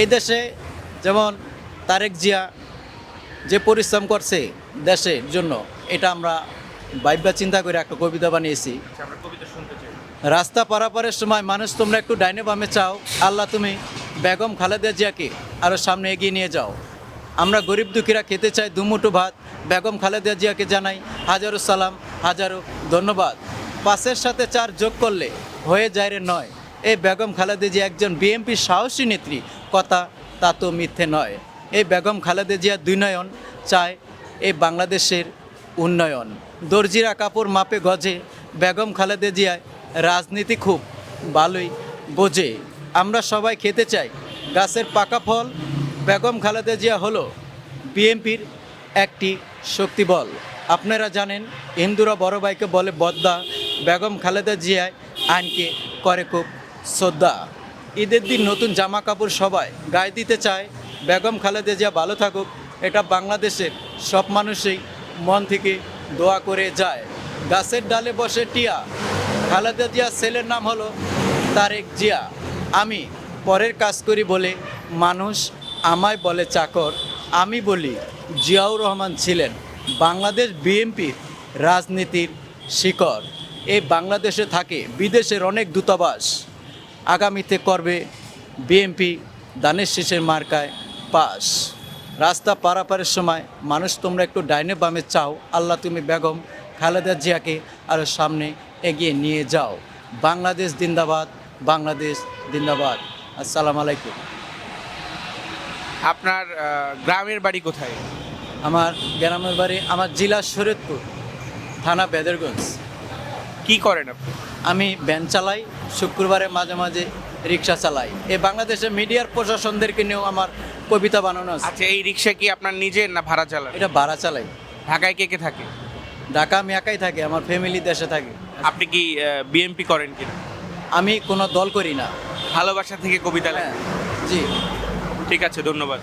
এই দেশে যেমন তারেক জিয়া যে পরিশ্রম করছে দেশের জন্য এটা আমরা ভাইবা চিন্তা করে একটা কবিতা বানিয়েছি। চাই। রাস্তা পারাপারের সময় মানুষ তোমরা একটু ডাইনে বামে চাও আল্লাহ তুমি বেগম খালেদা জিয়াকে আরও সামনে এগিয়ে নিয়ে যাও। আমরা গরিব দুঃখীরা খেতে চাই দুমুঠো ভাত বেগম খালেদা জিয়াকে জানাই হাজারো সালাম হাজারো ধন্যবাদ। পাঁচের সাথে চার যোগ করলে হয়ে যায় রে নয়। এই বেগম খালেদা জিয়া একজন বিএমপি সাহসী নেত্রী। কথা তা তো মিথ্যে নয়। এই বেগম খালেদা জিয়া দুই নয়ন চায় এই বাংলাদেশের উন্নয়ন। দর্জিরা কাপড় মাপে গজে, বেগম খালেদা জিয়ায় রাজনীতি খুব ভালোই বোঝে। আমরা সবাই খেতে চাই। গাছের পাকা ফল, বেগম খালেদা জিয়া হলো বিএনপির একটি শক্তিবল। আপনারা জানেন, হিন্দুরা বড় ভাইকে বলে বদ্দা বেগম খালেদা জিয়ায় আইনকে করে খুব শ্রদ্ধা। ঈদের দিন নতুন জামা কাপড় সবাই গায়ে দিতে চায়। বেগম খালেদা জিয়া ভালো থাকুক। এটা বাংলাদেশের সব মানুষই মন থেকে দোয়া করে যায়। গাছের ডালে বসে টিয়া। খালেদা জিয়া ছেলের নাম হলো তারেক জিয়া। আমি পরের কাজ করি বলে মানুষ আমায় বলে চাকর। আমি বলি, জিয়াউর রহমান ছিলেন বাংলাদেশ বিএনপির রাজনীতির শিকড়। এই বাংলাদেশে থাকে বিদেশের অনেক দূতাবাস। আগামীতে করবে বিএনপি দানের শেষের মার্কায় পাস। রাস্তা পারাপারের সময় মানুষ তোমরা একটু ডাইনে বামে চাও। আল্লাহ তুমি বেগম খালেদা জিয়াকে আরও সামনে এগিয়ে নিয়ে যাও। বাংলাদেশ জিন্দাবাদ বাংলাদেশ জিন্দাবাদ। আসসালামু আলাইকুম। আপনার গ্রামের বাড়ি কোথায়? আমার গ্রামের বাড়ি আমার জেলা শরীয়তপুর থানা বেদরগঞ্জ। কি করেন আপনি? আমি ভ্যান চালাই শুক্রবারে মাঝে মাঝে রিক্সা চালাই। এই বাংলাদেশের মিডিয়ার প্রশাসনদেরকে নিয়েও আমার কবিতা বানানো আছে। আচ্ছা এই রিক্সা কি আপনার নিজের না ভাড়া চালান? এটা ভাড়া চালাই। ঢাকায় কে কে থাকে? ঢাকা আমি একাই থাকি আমার ফ্যামিলি দেশে থাকে। আপনি কি বিএমপি করেন কিনা? আমি কোনো দল করি না। ভালোবাসা থেকে কবিতা হ্যাঁ লেখেন জি। ঠিক আছে ধন্যবাদ।